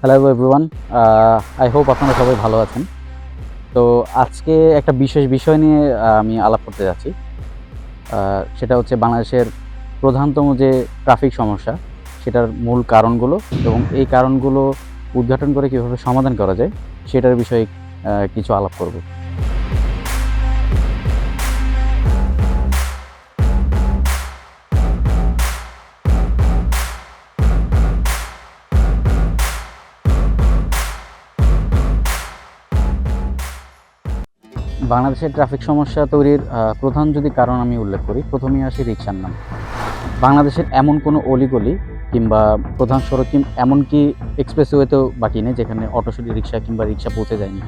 Hello everyone I hope আপনারা সবাই ভালো আছেন। তো আজকে একটা বিশেষ বিষয় নিয়ে আমি আলাপ করতে যাচ্ছি। সেটা হচ্ছে বাংলাদেশের প্রধানতম যে ট্রাফিক সমস্যা, সেটার মূল কারণগুলো এবং এই কারণগুলো উদ্ঘাটন করে কীভাবে সমাধান করা যায়, সেটার বিষয়ে কিছু আলাপ করব। বাংলাদেশের ট্রাফিক সমস্যা তৈরির প্রধান যদি কারণ আমি উল্লেখ করি প্রথমেই আসি রিক্সার নাম। বাংলাদেশের এমন কোনো অলিগলি কিংবা প্রধান সড়ক কিম এমনকি এক্সপ্রেসওয়েতেও বাকি নেই যেখানে অটো রিক্সা কিংবা রিক্সা পৌঁছে যায়নি।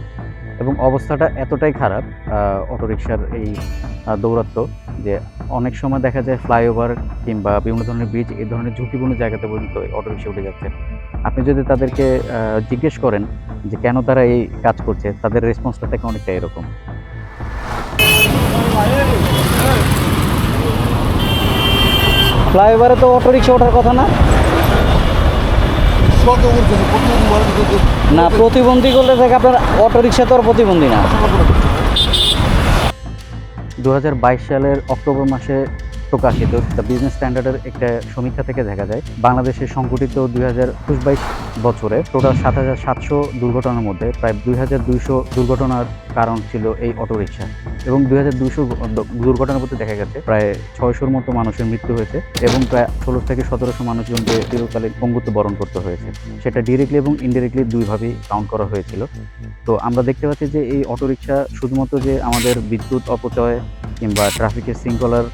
এবং অবস্থাটা এতটাই খারাপ অটো রিক্সার এই আহ, দৌরাত্ম্য যে অনেক সময় দেখা যায় ফ্লাইওভার কিংবা বিভিন্ন ধরনের ব্রিজ এই ধরনের ঝুঁকিপূর্ণ জায়গাতে পর্যন্ত অটো রিক্সা উঠে যাচ্ছে। আপনি যদি তাদেরকে জিজ্ঞেস করেন যে কেন তারা এই কাজ করছে তাদের রেসপন্সটা থেকে অনেকটা এরকম। ফ্লাইওভারে তো অটো রিক্সা ওঠার কথা না? না, প্রতিবন্ধী করলে থাকে আপনার অটো রিক্সা তো আর প্রতিবন্ধী না। দু হাজার বাইশ সালের অক্টোবর মাসে প্রকাশিত দ্য বিজনেস স্ট্যান্ডার্ডের একটা সমীক্ষা থেকে দেখা যায়, বাংলাদেশে সংঘটিত দুই হাজার একুশ বাইশ বছরে টোটাল সাত হাজার সাতশো দুর্ঘটনার মধ্যে প্রায় দুই হাজার দুইশো দুর্ঘটনার কারণ ছিল এই অটোরিকশা। এবং দুই হাজার দুশো দুর্ঘটনার মধ্যে দেখা গেছে, প্রায় ছয়শোর মতো মানুষের মৃত্যু হয়েছে এবং প্রায় ষোলো থেকে সতেরোশো মানুষজনকে চিরকালে পঙ্গুত্ব বরণ করতে হয়েছে। সেটা ডিরেক্টলি এবং ইনডিরেক্টলি দুইভাবেই কাউন্ট করা হয়েছিল। তো আমরা দেখতে পাচ্ছি যে এই অটোরিকশা শুধুমাত্র যে আমাদের বিদ্যুৎ অপচয় কিংবা ট্রাফিকের শৃঙ্খলার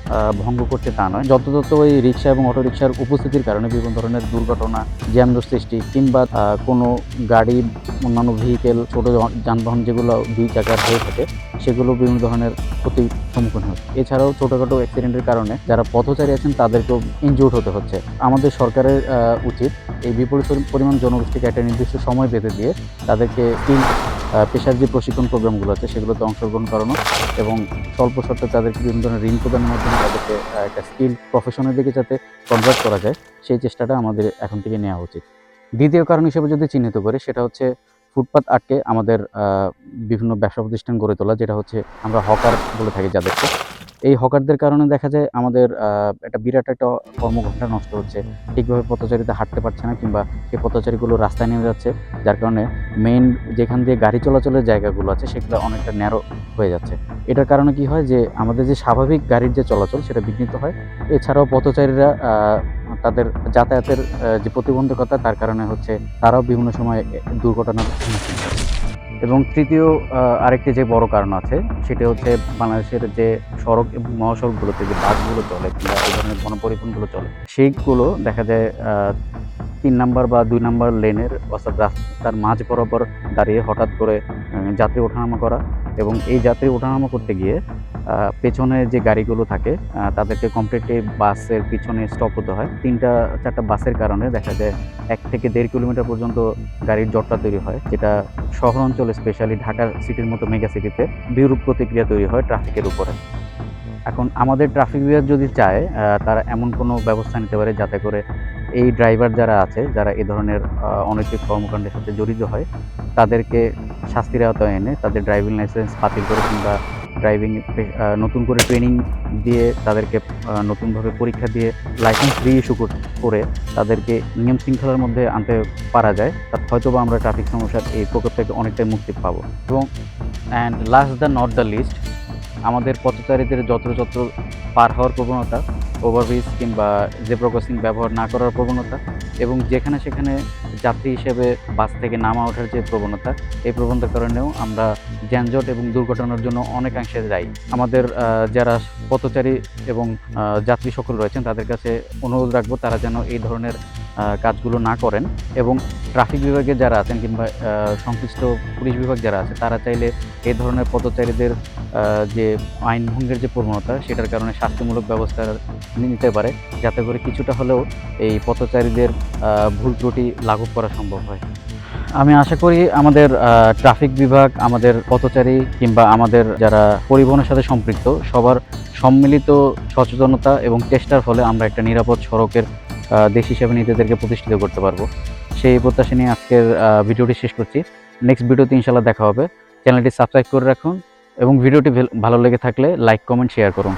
ভঙ্গ করছে তা নয়। যত তত ওই রিক্সা এবং অটোরিকশার উপস্থিতির কারণে বিভিন্ন ধরনের দুর্ঘটনা জ্যামদোর সৃষ্টি কিংবা কোনো গাড়ি, অন্যান্য ভেহিকেল ছোট যানবাহন যেগুলো দুই চাকার হয়ে থাকে, সেগুলো বিভিন্ন ধরনের ক্ষতির সম্মুখীন হচ্ছে। এছাড়াও ছোটোখাটো অ্যাক্সিডেন্টের কারণে যারা পথচারী আছেন, তাদেরকেও ইনজুর্ড হতে হচ্ছে। আমাদের সরকারের উচিত এই বিপরীত পরিমাণ জনগোষ্ঠীকে একটা নির্দিষ্ট সময় বেঁধে দিয়ে তাদেরকে পেশার যে প্রশিক্ষণ প্রোগ্রামগুলো আছে, সেগুলোতে অংশগ্রহণ করানো এবং স্বল্প শর্তে তাদেরকে বিভিন্ন ধরনের ঋণ প্রদানের মাধ্যমে তাদেরকে একটা স্কিল প্রফেশনের দিকে যাতে কনভার্ট করা যায়, সেই চেষ্টাটা আমাদের এখন থেকে নেওয়া উচিত। দ্বিতীয় কারণ হিসেবে যদি চিহ্নিত করে, সেটা হচ্ছে ফুটপাত আটকে আমাদের বিভিন্ন ব্যবসা প্রতিষ্ঠান গড়ে তোলা, যেটা হচ্ছে আমরা হকার বলে থাকি যাদেরকে। এই হকারদের কারণে দেখা যায় আমাদের একটা বিরাট একটা কর্মঘণ্টা নষ্ট হচ্ছে। ঠিকভাবে পথচারীতে হাঁটতে পারছে না কিংবা সেই পথচারীগুলো রাস্তায় নেমে যাচ্ছে, যার কারণে মেইন যেখান দিয়ে গাড়ি চলাচলের জায়গাগুলো আছে, সেগুলো অনেকটা ন্যারো হয়ে যাচ্ছে। এটার কারণে কি হয় যে, আমাদের যে স্বাভাবিক গাড়ির যে চলাচল, সেটা বিঘ্নিত হয়। এছাড়াও পথচারীরা তাদের যাতায়াতের যে প্রতিবন্ধকতা, তার কারণে হচ্ছে তারাও বিভিন্ন সময় দুর্ঘটনার সম্মুখীন এবং তৃতীয় আরেকটি যে বড় কারণ আছে, সেটা হচ্ছে বাংলাদেশের যে সড়ক এবং মহাসড়কগুলোতে যে বাসগুলো চলে কিংবা এই ধরনের গণপরিবহনগুলো চলে, সেইগুলো দেখা যায় তিন নাম্বার বা দুই নাম্বার লেনের অর্থাৎ রাস্তার মাঝ বরাবর দাঁড়িয়ে হঠাৎ করে যাত্রী ওঠানামা করা এবং এই যাত্রী ওঠানামা করতে গিয়ে পেছনে যে গাড়িগুলো থাকে তাদেরকে কমপ্লিটলি বাসের পিছনে স্টপ হতে হয়। তিনটা, চারটা বাসের কারণে দেখা যায় এক থেকে দেড় কিলোমিটার পর্যন্ত গাড়ির জটটা তৈরি হয়, যেটা শহর অঞ্চলে স্পেশালি ঢাকা সিটির মতো মেগা সিটিতে বিরূপ প্রতিক্রিয়া তৈরি হয় ট্রাফিকের উপরে। এখন আমাদের ট্রাফিক বিভাগ যদি চায় তারা এমন কোনো ব্যবস্থা নিতে পারে যাতে করে এই ড্রাইভার যারা আছে, যারা এ ধরনের অনৈতিক কর্মকাণ্ডের সাথে জড়িত হয়, তাদেরকে শাস্তির আওতায় এনে তাদের ড্রাইভিং লাইসেন্স বাতিল করে কিংবা ড্রাইভিং নতুন করে ট্রেনিং দিয়ে তাদেরকে নতুনভাবে পরীক্ষা দিয়ে লাইসেন্স রি ইস্যু করে তাদেরকে নিয়ম শৃঙ্খলার মধ্যে আনতে পারা যায় হয়তো বা আমরা ট্রাফিক সমস্যার এই প্রকোপ থেকে অনেকটাই মুক্তি পাবো। এবং and last the not the least আমাদের পথচারীদের যত্রযত্র পার হওয়ার প্রবণতা ওভারব্রিজ কিংবা জেব্রা ক্রসিং ব্যবহার না করার প্রবণতা এবং যেখানে সেখানে যাত্রী হিসেবে বাস থেকে নামা ওঠার যে প্রবণতা, এই প্রবণতার কারণেও আমরা যানজট এবং দুর্ঘটনার জন্য অনেকাংশে যাই আমাদের যারা পথচারী এবং যাত্রী সকল রয়েছেন তাদের কাছে অনুরোধ রাখব তারা যেন এই ধরনের কাজগুলো না করেন এবং ট্রাফিক বিভাগে যারা আছেন কিংবা সংশ্লিষ্ট পুলিশ বিভাগ যারা আছে, তারা চাইলে এই ধরনের পথচারীদের যে আইন ভঙ্গের যে প্রবণতা, সেটার কারণে শাস্তিমূলক ব্যবস্থা নিতে পারে, যাতে করে কিছুটা হলেও এই পথচারীদের ভুল ত্রুটি লাঘব করা সম্ভব হয়। আমি আশা করি আমাদের ট্রাফিক বিভাগ, আমাদের পথচারী কিংবা আমাদের যারা পরিবহনের সাথে সম্পৃক্ত, সবার সম্মিলিত সচেতনতা এবং চেষ্টার ফলে আমরা একটা নিরাপদ সড়কের দেশ হিসেবে নিজেদেরকে প্রতিষ্ঠিত করতে পারব। সেই প্রত্যাশা নিয়ে আজকের ভিডিওটি শেষ করছি। নেক্সট ভিডিওতে ইনশাল্লাহ দেখা হবে। চ্যানেলটি সাবস্ক্রাইব করে রাখুন এবং ভিডিওটি ভালো লেগে থাকলে লাইক কমেন্ট শেয়ার করুন।